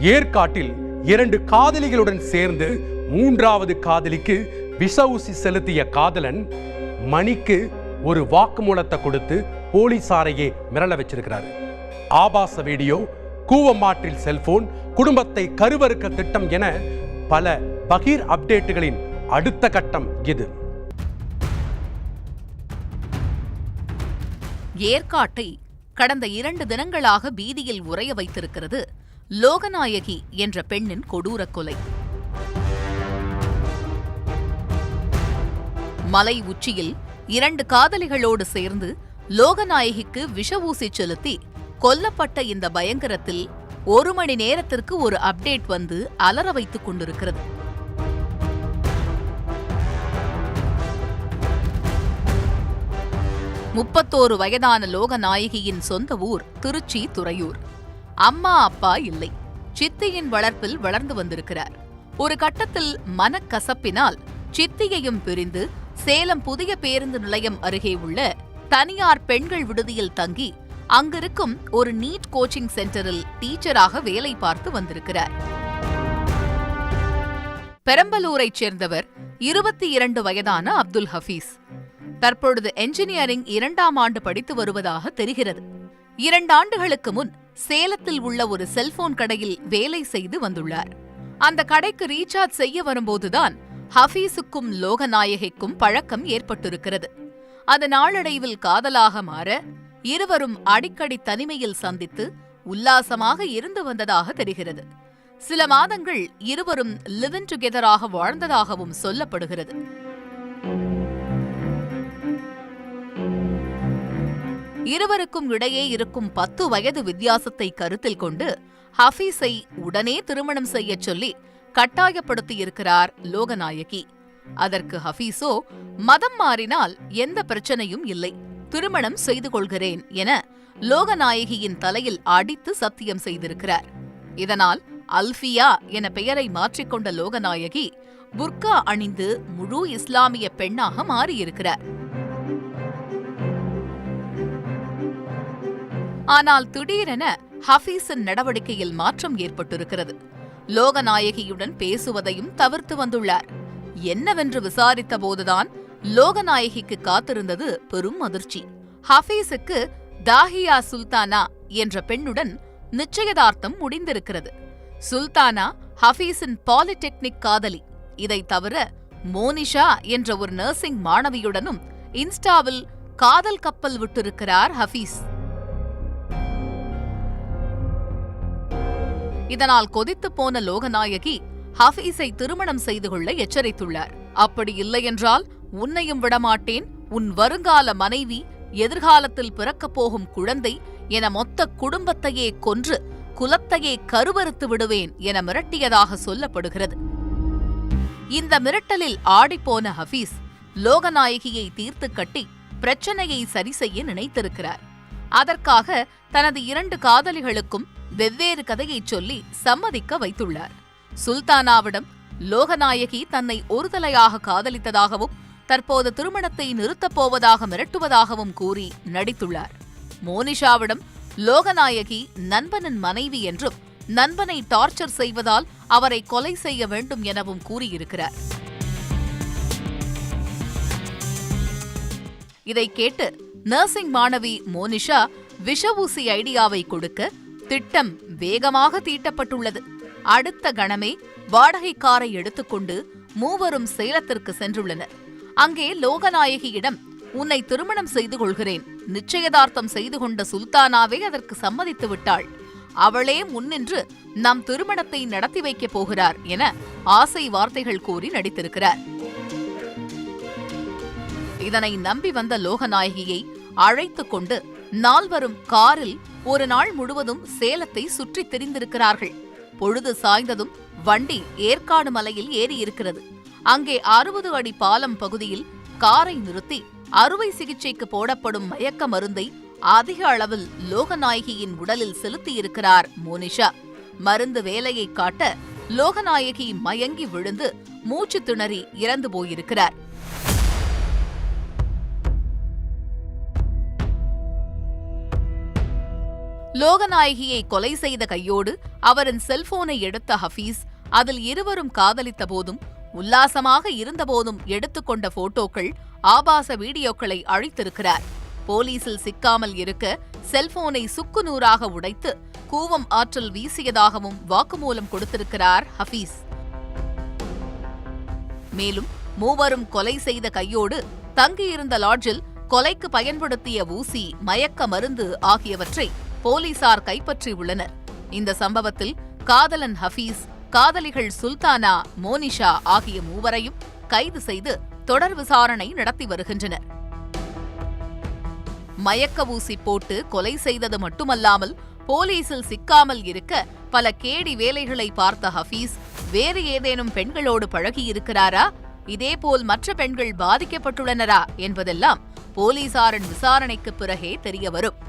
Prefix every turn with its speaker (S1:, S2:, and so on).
S1: ஏற்காட்டில் இரண்டு காதலிகளுடன் சேர்ந்து மூன்றாவது காதலிக்கு விஷ ஊசி செலுத்திய காதலன் மணிக்கு ஒரு வாக்குமூலத்தை கொடுத்து போலீசாரையே மிரள வச்சிருக்கிறாரு. ஆபாச வீடியோ கூவமாற்றில் செல்போன் குடும்பத்தை கருவறுக்க திட்டம் என பல பகீர் அப்டேட்டுகளின் அடுத்த கட்டம் இது.
S2: ஏற்காட்டை கடந்த இரண்டு தினங்களாக பீதியில் உறைய வைத்திருக்கிறது லோகநாயகி என்ற பெண்ணின் கொடூர கொலை. மலை உச்சியில் இரண்டு காதலிகளோடு சேர்ந்து லோகநாயகிக்கு விஷ ஊசி செலுத்தி கொல்லப்பட்ட இந்த பயங்கரத்தில் ஒரு மணி நேரத்திற்கு ஒரு அப்டேட் வந்து அலற வைத்துக் கொண்டிருக்கிறது. முப்பத்தோரு வயதான லோகநாயகியின் சொந்த ஊர் திருச்சி துறையூர். அம்மா அப்பா இல்லை. சித்தியின் வளர்ப்பில் வளர்ந்து வந்திருக்கிறார். ஒரு கட்டத்தில் மனக்கசப்பினால் சித்தியையும் பிரிந்து சேலம் புதிய பேருந்து நிலையம் அருகே உள்ள தனியார் பெண்கள் விடுதியில் தங்கி அங்கிருக்கும் ஒரு நீட் கோச்சிங் சென்டரில் டீச்சராக வேலை பார்த்து வந்திருக்கிறார். பெரம்பலூரைச் சேர்ந்தவர் இருபத்தி இரண்டு வயதான அப்துல் ஹபீஸ் தற்பொழுது என்ஜினியரிங் இரண்டாம் ஆண்டு படித்து வருவதாக தெரிகிறது. இரண்டு ஆண்டுகளுக்கு முன் சேலத்தில் உள்ள ஒரு செல்போன் கடையில் வேலை செய்து வந்துள்ளார். அந்த கடைக்கு ரீசார்ஜ் செய்ய வரும்போதுதான் ஹபீஸுக்கும் லோகநாயகிக்கும் பழக்கம் ஏற்பட்டிருக்கிறது. அது நாளடைவில் காதலாக மாற இருவரும் அடிக்கடி தனிமையில் சந்தித்து உல்லாசமாக இருந்து வந்ததாக தெரிகிறது. சில மாதங்கள் இருவரும் லிவ் டுகெதராக வாழ்ந்ததாகவும் சொல்லப்படுகிறது. இருவருக்கும் இடையே இருக்கும் பத்து வயது வித்தியாசத்தை கருத்தில் கொண்டு ஹஃபீஸை உடனே திருமணம் செய்யச் சொல்லி கட்டாயப்படுத்தியிருக்கிறார் லோகநாயகி. அதற்கு ஹஃபீஸோ மதம் மாறினால் எந்த பிரச்சனையும் இல்லை திருமணம் செய்து கொள்கிறேன் என லோகநாயகியின் தலையில் அடித்து சத்தியம் செய்திருக்கிறார். இதனால் அல்ஃபியா என பெயரை மாற்றிக்கொண்ட லோகநாயகி புர்கா அணிந்து முழு இஸ்லாமிய பெண்ணாக மாறியிருக்கிறார். ஆனால் திடீரென ஹபீஸின் நடவடிக்கையில் மாற்றம் ஏற்பட்டிருக்கிறது. லோகநாயகியுடன் பேசுவதையும் தவிர்த்து வந்துள்ளார். என்னவென்று விசாரித்த போதுதான் லோகநாயகிக்கு காத்திருந்தது பெரும் அதிர்ச்சி. ஹபீஸுக்கு தாஹியா சுல்தானா என்ற பெண்ணுடன் நிச்சயதார்த்தம் முடிந்திருக்கிறது. சுல்தானா ஹபீஸின் பாலிடெக்னிக் காதலி. இதை தவிர மோனிஷா என்ற ஒரு நர்சிங் மாணவியுடனும் இன்ஸ்டாவில் காதல் கப்பல் விட்டிருக்கிறார் ஹபீஸ் இதனால் கொதித்துப் போன லோகநாயகி ஹஃபீஸை திருமணம் செய்து கொள்ள எச்சரித்துள்ளார். அப்படி இல்லையென்றால் உன்னையும் விடமாட்டேன். உன் வருங்கால மனைவி எதிர்காலத்தில் பிறக்கப் போகும் குழந்தை என மொத்த குடும்பத்தையே கொன்று குலத்தையே கருவறுத்து விடுவேன் என மிரட்டியதாக சொல்லப்படுகிறது. இந்த மிரட்டலில் ஆடிப்போன ஹஃபீஸ் லோகநாயகியை தீர்த்து கட்டி பிரச்சனையை சரி செய்ய நினைத்திருக்கிறார். அதற்காக தனது இரண்டு காதலிகளுக்கும் வெவ்வேறு கதையைச் சொல்லி சம்மதிக்க வைத்துள்ளார். சுல்தானாவிடம் லோகநாயகி தன்னை ஒருதலையாக காதலித்ததாகவும் தற்போது திருமணத்தை நிறுத்தப் போவதாக மிரட்டுவதாகவும் கூறி நடித்துள்ளார். மோனிஷாவிடம் லோகநாயகி நண்பனின் மனைவி என்றும் நண்பனை டார்ச்சர் செய்வதால் அவரை கொலை செய்ய வேண்டும் எனவும் கூறியிருக்கிறார். இதை கேட்டு நர்சிங் மாணவி மோனிஷா விஷ ஊசி ஐடியாவை கொடுக்க திட்டம் வேகமாக தீட்டப்பட்டுள்ளது. அடுத்த கணமே வாடகை காரை எடுத்துக்கொண்டு மூவரும் சேலத்திற்கு சென்றுள்ளனர். அங்கே லோகநாயகியிடம் உன்னை திருமணம் செய்து கொள்கிறேன். நிச்சயதார்த்தம் செய்து கொண்ட சுல்தானாவே அதற்கு சம்மதித்து விட்டாள். அவளே முன்னின்று நம் திருமணத்தை நடத்தி வைக்கப் போகிறார் என ஆசை வார்த்தைகள் கூறி நடித்திருக்கிறார். இதனை நம்பி வந்த லோகநாயகியை அழைத்துக் கொண்டு நால்வரும் காரில் ஒரு நாள் முழுவதும் சேலத்தை சுற்றித் திரிந்திருக்கிறார்கள். பொழுது சாய்ந்ததும் வண்டி ஏற்காடு மலையில் ஏறியிருக்கிறது. அங்கே அறுபது அடி பாலம் பகுதியில் காரை நிறுத்தி அறுவை சிகிச்சைக்கு போடப்படும் மயக்க மருந்தை அதிக அளவில் லோகநாயகியின் உடலில் செலுத்தியிருக்கிறார் மோனிஷா. மருந்து வேலையை காட்ட லோகநாயகி மயங்கி விழுந்து மூச்சு திணறி இறந்து போயிருக்கிறார். லோகநாயகியை கொலை செய்த கையோடு அவரின் செல்போனை எடுத்த ஹபீஸ் அதில் இருவரும் காதலித்த போதும் உல்லாசமாக இருந்தபோதும் எடுத்துக்கொண்ட போட்டோக்கள் ஆபாச வீடியோக்களை அழித்திருக்கிறார். போலீசில் சிக்காமல் இருக்க செல்போனை சுக்கு நூறாக உடைத்து கூவம் ஆற்றல் வீசியதாகவும் வாக்குமூலம் கொடுத்திருக்கிறார் ஹபீஸ் மேலும் மூவரும் கொலை செய்த கையோடு தங்கியிருந்த லாட்ஜில் கொலைக்கு பயன்படுத்திய ஊசி மயக்க மருந்து ஆகியவற்றை போலீசார் கைப்பற்றியுள்ளனர். இந்த சம்பவத்தில் காதலன் ஹபீஸ் காதலிகள் சுல்தானா மோனிஷா ஆகிய மூவரையும் கைது செய்து தொடர் விசாரணை நடத்தி வருகின்றனர். மயக்க ஊசி போட்டு கொலை செய்தது மட்டுமல்லாமல் போலீசில் சிக்காமல் இருக்க பல கேடி வேலைகளை பார்த்த ஹபீஸ் வேறு ஏதேனும் பெண்களோடு பழகியிருக்கிறாரா? இதேபோல் மற்ற பெண்கள் பாதிக்கப்பட்டுள்ளனரா? என்பதெல்லாம் போலீசாரின் விசாரணைக்கு பிறகே தெரியவரும்